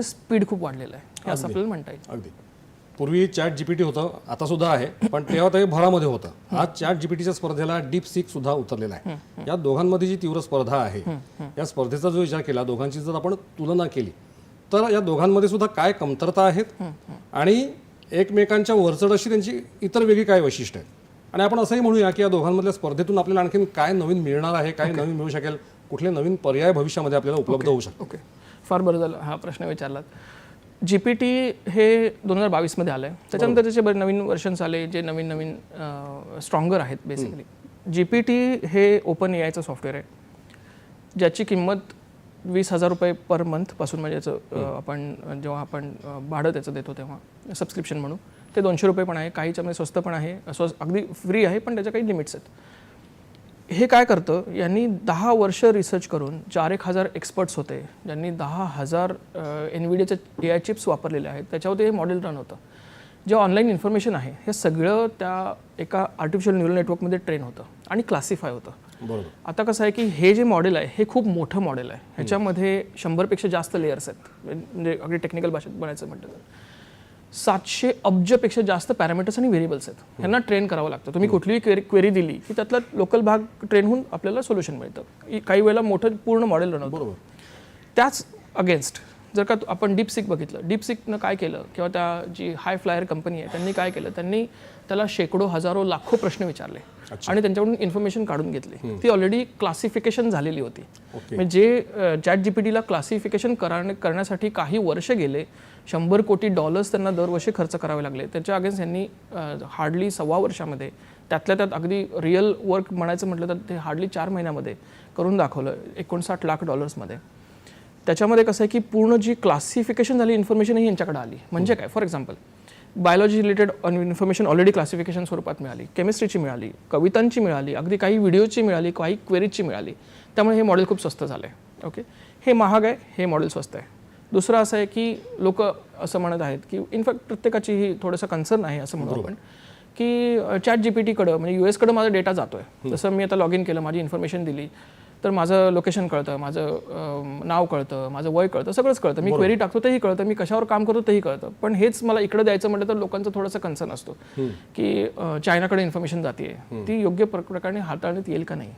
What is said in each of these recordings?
Speed खूप वाढलेलं आहे. हे असं आपल्याला म्हणता येईल. अगदी. पूर्वी चॅट जीपीटी होतं आता सुद्धा आहे पण तेव्हा ते भरामध्ये होतं. आज चॅट जीपीटीच्या स्पर्धेला डीप सिक सुद्धा उतरलेला आहे. या दोघांमध्ये जी तीव्र स्पर्धा आहे या स्पर्धेचा जो विचार केला दोघांची जर आपण तुलना केली तर या दोघांमध्ये सुद्धा काय कमतरता आहेत? आणि एकमेकांच्या वरचढ अशी त्यांची इतर वेगळी काय वैशिष्ट्य आहेत? आणि आपण असंही म्हणूया की या दोघांमधल्या स्पर्धेतून आपल्याला आणखीन काय नवीन मिळणार आहे काय नवीन मिळू शकेल कुठले नवीन पर्याय भविष्यामध्ये आपल्याला उपलब्ध होऊ शकतात. ओके फार बरं झालं हा प्रश्न विचारलात. जी पी टी हे दोन हजार बावीसमध्ये आलं आहे त्याच्यानंतर त्याचे बरे नवीन वर्षन्स आले जे नवीन नवीन स्ट्रॉंगर आहेत बेसिकली जी पी टी हे ओपन ए आयचं सॉफ्टवेअर आहे. ज्याची किंमत वीस हजार रुपये पर मंथपासून म्हणजे याचं आपण जेव्हा आपण भाडं त्याचं देतो तेव्हा सबस्क्रिप्शन म्हणून ते दोनशे रुपये पण आहे. काहीच्यामध्ये स्वस्त पण आहे. स्वस्त अगदी फ्री आहे पण त्याच्या काही लिमिट्स आहेत. हे काय करतं? यांनी दहा वर्ष रिसर्च करून चार एक हजार एक्सपर्ट्स होते. ज्यांनी दहा हजार N V A I chips वापरलेले आहेत. त्याच्यावरती हे मॉडेल रन होतं. जे ऑनलाईन इन्फॉर्मेशन आहे हे सगळं त्या एका आर्टिफिशियल न्यूरल नेटवर्कमध्ये ट्रेन होतं आणि क्लासिफाय होतं. बरोबर. आता कसं आहे की हे जे मॉडेल आहे हे खूप मोठं मॉडेल आहे. ह्याच्यामध्ये शंभरपेक्षा जास्त लेयर्स आहेत. म्हणजे अगदी टेक्निकल भाषेत बनायचं म्हटलं तर. सातशे अब्जपेक्षा जास्त पॅरामीटर्स आणि व्हेरिएबल्स आहेत. ह्यांना ट्रेन करावं लागतं. तुम्ही कुठलीही क्वेरी क्वेरी दिली की त्यातला लोकल भाग ट्रेन होऊन आपल्याला सोल्युशन मिळतं. काही वेळेला मोठं पूर्ण मॉडेल रन होतं. बरोबर. त्याच अगेन्स्ट जर का तु- आपण डीपसिक बघितलं. डीपसिकनं काय केलं? किंवा त्या जी हाय फ्लायर कंपनी आहे त्यांनी काय केलं? त्यांनी त्याला शेकडो हजारो लाखो प्रश्न विचारले. आणि त्यांच्याकडून इन्फॉर्मेशन काढून घेतली. ती ऑलरेडी क्लासिफिकेशन झालेली होती. म्हणजे चॅट जीपीटीला क्लासिफिकेशन करण्यासाठी काही वर्ष गेले शंभर कोटी डॉलर्स त्यांना दरवर्षी खर्च करावे लागले. त्याच्या अगेन्स्ट यांनी हार्डली सव्वा वर्षामध्ये त्यातल्या त्यात अगदी रिअल वर्क म्हणायचं म्हटलं तर ते हार्डली चार महिन्यामध्ये करून दाखवलं एकोणसाठ लाख डॉलर्समध्ये त्याच्यामध्ये कसं आहे की पूर्ण जी क्लासिफिकेशन झाली इन्फॉर्मेशन ही यांच्याकडे आली. म्हणजे काय? For example biology related information already classification स्वरूपात मिळाली केमिस्ट्रीची मिळाली कवितांची मिळाली अगदी काही व्हिडिओची मिळाली काही क्वेरीजची मिळाली. त्यामुळे हे मॉडेल खूप स्वस्त झालं आहे ओके हे महाग आहे हे मॉडेल स्वस्त आहे. दुसरं असं आहे की लोक असं म्हणत आहेत की इनफॅक्ट प्रत्येकाची ही थोडंसं कन्सर्न आहे असं म्हणू आपण. की चॅट जी पी टीकडं म्हणजे यू एसकडं माझा डेटा जातो आहे जसं मी आता लॉग इन केलं माझी इन्फॉर्मेशन दिली. तर माझं लोकेशन कळतं माझं नाव कळतं माझं वय कळतं सगळंच कळतं. मी क्वेरी टाकतो तेही कळतं मी कशावर काम करतो तेही कळतं. पण हेच मला इकडे द्यायचं म्हटलं तर लोकांचं थोडंसं कन्सर्न असतो की चायनाकडे इन्फॉर्मेशन जाते ती योग्य प्र- प्रकारे हाताळण्यात येईल का नाही?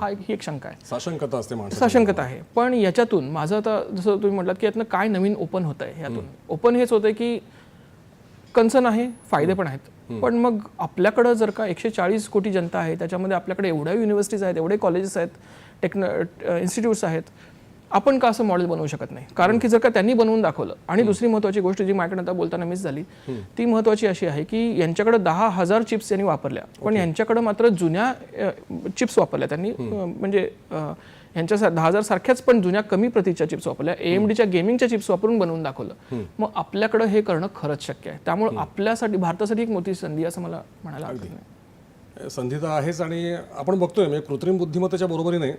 हा एक ही एक शंका आहे. साशंकता असते साशंकता आहे. पण याच्यातून माझं आता जसं तुम्ही म्हटलात की यातनं काय नवीन ओपन होत आहे यातून ओपन हेच होतं की कन्सर्न आहे फायदे पण आहेत. पण मग आपल्याकडं जर का एकशे चाळीस कोटी जनता आहे त्याच्यामध्ये आपल्याकडे एवढ्या युनिव्हर्सिटीज आहेत एवढे कॉलेजेस आहेत टेक्न इन्स्टिट्यूट्स आहेत आपण का असं मॉडेल बनवू शकत नाही? कारण की जर का त्यांनी बनवून दाखवलं आणि दुसरी महत्वाची गोष्ट जी माझ्याकडे आता बोलताना मिस झाली ती महत्वाची अशी आहे की यांच्याकडे दहा हजार चिप्स यांनी वापरल्या पण यांच्याकडे मात्र जुन्या चिप्स वापरल्या त्यांनी म्हणजे यांच्या दहा हजार सारख्याच पण जुन्या कमी प्रतीच्या चिप्स वापरल्या एएमडीच्या गेमिंगच्या चिप्स वापरून बनवून दाखवलं. मग आपल्याकडे हे करणं खरंच शक्य आहे. त्यामुळे आपल्यासाठी भारतासाठी एक मोठी संधी असं मला म्हणायला संधी तर आहेच आणि आपण बघतोय म्हणजे कृत्रिम बुद्धिमत्तेच्या बरोबरीने